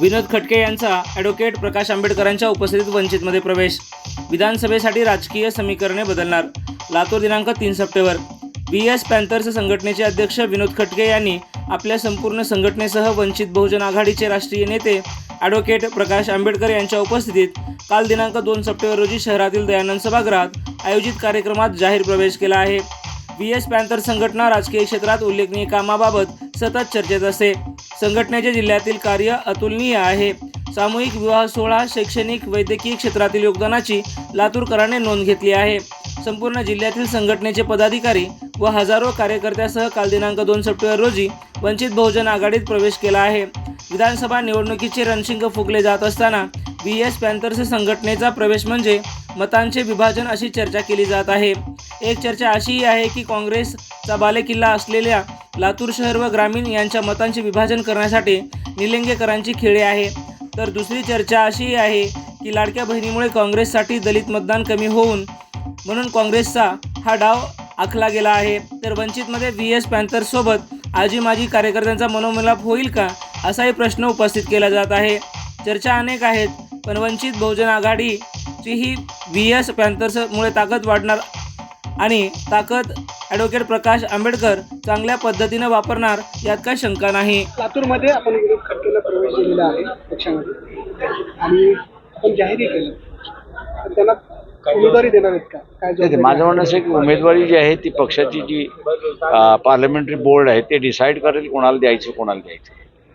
विनोद खटके यांचा ॲडव्होकेट प्रकाश आंबेडकरांच्या उपस्थितीत वंचितमध्ये प्रवेश. विधानसभेसाठी राजकीय समीकरणे बदलणार. लातूर दिनांक तीन सप्टेंबर. बी एस पॅन्थर्स संघटनेचे अध्यक्ष विनोद खटके यांनी आपल्या संपूर्ण संघटनेसह वंचित बहुजन आघाडीचे राष्ट्रीय नेते ॲडव्होकेट प्रकाश आंबेडकर यांच्या उपस्थितीत काल दिनांक दोन सप्टेंबर रोजी शहरातील दयानंद सभागृहात आयोजित कार्यक्रमात जाहीर प्रवेश केला आहे. बी एस पॅन्थर संघटना राजकीय क्षेत्रात उल्लेखनीय कामाबाबत सतत चर्चेत असते. संघटनेचे जिल्ह्यातील कार्य अतुलनीय आहे. सामूहिक विवाह सोहळा शैक्षणिक वैद्यकीय क्षेत्रातील योगदानाची लातूरकरांनी नोंद घेतली आहे. संपूर्ण जिल्ह्यातील संघटनेचे पदाधिकारी व हजारो कार्यकर्त्यासह काल दिनांक दोन सप्टेंबर रोजी वंचित बहुजन आघाडीत प्रवेश केला आहे. विधानसभा निवडणुकीचे रणशिंग फुकले जात असताना बी एस पॅन्थर्स संघटनेचा प्रवेश म्हणजे मतांचे विभाजन अशी चर्चा केली जात आहे. एक चर्चा अशीही आहे की काँग्रेसचा बालेकिल्ला असलेल्या लातूर शहर व ग्रामीण यांच्या मतांचे विभाजन करण्यासाठी निलंगेकरांची खेळी आहे. तर दुसरी चर्चा अशीही आहे की लाडक्या बहिणीमुळे काँग्रेससाठी दलित मतदान कमी होऊन म्हणून काँग्रेसचा हा डाव आखला गेला आहे. तर वंचितमध्ये व्ही एस पॅन्थरसोबत आजी माजी कार्यकर्त्यांचा मनोमिलाप होईल का असाही प्रश्न उपस्थित केला जात आहे. चर्चा अनेक आहेत पण वंचित बहुजन आघाडीची ही व्ही एस पॅन्थर्समुळे ताकद वाढणार आणि ताकद ॲडव्होकेट प्रकाश आंबेडकर चांगल्या पद्धतीनं वापरणार यात काही शंका नाही. लातूरमध्ये आपण विरोध खटकेला प्रवेश दिलेला आहे पक्षामध्ये. आणि आपण जाहीरही केलं त्यांना उमेदवारी देणार आहेत का? काय माझं म्हणणं असं की उमेदवारी जी आहे ती पक्षाची जी पार्लमेंटरी बोर्ड आहे ते डिसाईड करेल कोणाला द्यायचं कोणाला द्यायचं.